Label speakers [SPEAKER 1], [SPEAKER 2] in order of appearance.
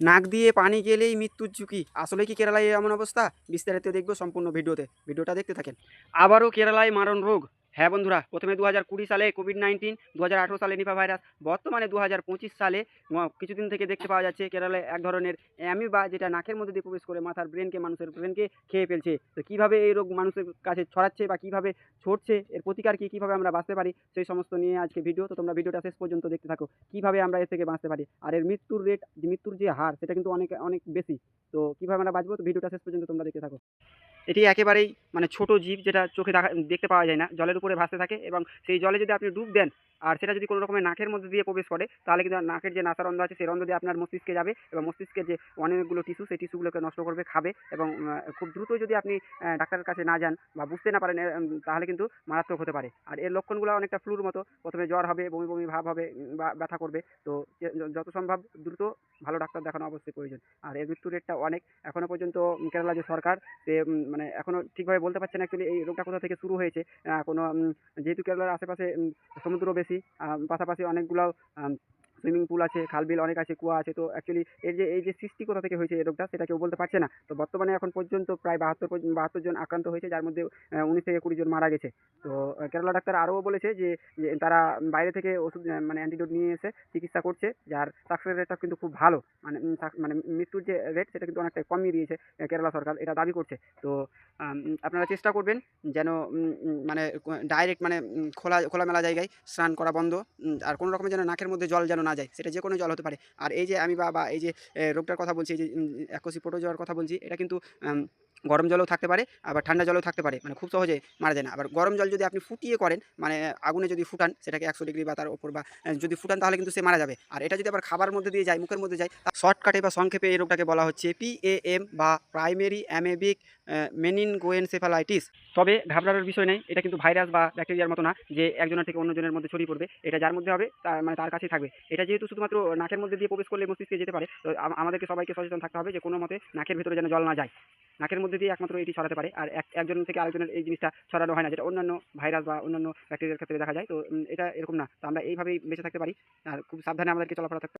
[SPEAKER 1] নাক দিয়ে পানি গেলেই মৃত্যুর ঝুঁকি। আসলে কি কেরালায় এমন অবস্থা? বিস্তারিত দেখব সম্পূর্ণ ভিডিওতে। ভিডিওটা দেখতে থাকেন। আবারও কেরালায় মারণ রোগ। হ্যাঁ বন্ধুরা, প্রথমে দু হাজার কুড়ি সালে কোভিড নাইন্টিন দু হাজার আঠেরো সালে নিপা ভাইরাস, বর্তমানে দু হাজার পঁচিশ সালে কিছুদিন থেকে দেখতে পাওয়া যাচ্ছে কেরালায় এক ধরনের অ্যামিবা যেটা নাকের মধ্যে দিয়ে প্রবেশ করে মাথার ব্রেনকে, মানুষের ব্রেনকে খেয়ে ফেলছে। তো কীভাবে এই রোগ মানুষের কাছে ছড়াচ্ছে বা কীভাবে ছড়ছে, এর প্রতিকার কী, কীভাবে আমরা বাঁচতে পারি, সেই সমস্ত নিয়ে আজকে ভিডিও তো তোমরা ভিডিওটা শেষ পর্যন্ত দেখতে থাকো, কীভাবে আমরা এর থেকে বাঁচতে পারি। আর এর মৃত্যুর রেট মৃত্যুর যে হার, সেটা কিন্তু অনেক অনেক বেশি। তো কীভাবে আমরা বাঁচবো, তো ভিডিওটা শেষ পর্যন্ত তোমরা দেখতে থাকো। এটি একেবারেই মানে ছোট জীব যেটা চোখে দেখা দেখতে পাওয়া যায় না। জলের উপরে ভাসতে থাকে এবং সেই জলে যদি আপনি ডুব দেন আর সেটা যদি কোনো রকমের নাকের মধ্যে দিয়ে প্রবেশ করে, তাহলে কিন্তু নাকের যে নাসার রন্ধ্র আছে, সেই রন্ধ্র দিয়ে আপনার মস্তিষ্কে যাবে এবং মস্তিষ্কের যে অনেকগুলো টিস্যু সেই টিস্যুগুলোকে নষ্ট করবে, খাবে এবং খুব দ্রুত যদি আপনি ডাক্তারের কাছে না যান বা বুঝতে না পারেন তাহলে কিন্তু মারাত্মক হতে পারে। আর এর লক্ষণগুলো অনেকটা ফ্লুর মতো। প্রথমে জ্বর হবে, বমি বমি ভাব হবে বা, ব্যথা করবে। তো যত সম্ভব দ্রুত ভালো ডাক্তার দেখানো অবশ্যই প্রয়োজন। আর এর মৃত্যু রেটটা অনেক। এখনও পর্যন্ত কেরালা যে সরকার, সে মানে এখনও ঠিকভাবে বলতে পারছে না অ্যাকচুয়ালি এই রোগটা কোথা থেকে শুরু হয়েছে। কোনো যেহেতু কেরালার আশেপাশে সমুদ্র বেশি পাশাপাশি অনেকগুলো সুইমিং পুল আছে খালবিল অনেক আছে, কুয়া আছে, তো অ্যাকচুয়ালি এর যে, এই যে সৃষ্টি কোথা থেকে হয়েছে এই রোগটা সেটা কেউ বলতে পারছে না। তো বর্তমানে এখন পর্যন্ত প্রায় বাহাত্তর বাহাত্তর জন আক্রান্ত হয়েছে, যার মধ্যে উনিশ থেকে কুড়ি জন মারা গেছে। তো কেরালা ডাক্তার আরও বলেছে যে তারা বাইরে থেকে ওষুধ মানে অ্যান্টিডোট নিয়ে এসে চিকিৎসা করছে, যার সাকসেস রেটটা কিন্তু খুব ভালো। মানে মানে মৃত্যুর যে রেট সেটা কিন্তু অনেকটাই কমিয়ে দিয়েছে কেরালা সরকার, এটা দাবি করছে। তো আপনারা চেষ্টা করবেন যেন মানে ডাইরেক্ট মানে খোলা, খোলামেলা জায়গায় স্নান করা বন্ধ আর কোনো রকমের যেন নাকের মধ্যে জল যেন না যায়, সেটা যে কোনো জল হতে পারে। আর এই যে আমি বা এই যে রোগটার কথা বলছি, এই যে একশি পোটো যাওয়ার কথা বলছি, এটা কিন্তু গরম জলেও থাকতে পারে, আবার ঠান্ডা জলেও থাকতে পারে মানে খুব সহজে মারা যায় না। আবার গরম জল যদি আপনি ফুটিয়ে করেন মানে আগুনে যদি ফুটান, সেটাকে একশো ডিগ্রি বা তার উপর বা যদি ফুটান তাহলে কিন্তু সে মারা যাবে। আর এটা যদি আবার খাবার মধ্যে দিয়ে যায়, মুখের মধ্যে যায় শর্টকাটে বা সংক্ষেপে এই রোগটাকে বলা হচ্ছে পিএএম বা প্রাইমারি অ্যামেবিক মেনিনগোয়েনসেফালাইটিস তবে ঘাবড়ানোর বিষয় নেই, এটা কিন্তু ভাইরাস বা ব্যাকটেরিয়ার মতো না, যে একজনের থেকে অন্যজনের মধ্যে ছড়িয়ে পড়বে, এটা যার মধ্যে হবে, তার মানে তার কাছেই থাকবে। এটা যেহেতু শুধুমাত্র নাকের মধ্যে দিয়ে প্রবেশ করলে মস্তিষ্কে যেতে পারে, তো আমাদেরকে সবাইকে সচেতন থাকতে হবে যে কোনো মতে নাকের ভিতরে যেন জল না যায়। নাকের মধ্যে দিয়ে একমাত্র এটি ছড়াতে পারে। আর এক একজন থেকে আরেকজনের এই জিনিসটা ছড়ানো হয় না, যেটা অন্যান্য ভাইরাস বা অন্যান্য ব্যাকটেরিয়ার ক্ষেত্রে দেখা যায়। তো এটা এরকম না। তো আমরা এইভাবেই বেঁচে থাকতে পারি। আর খুব সাবধানে আমাদেরকে চলাফেরা থাকতে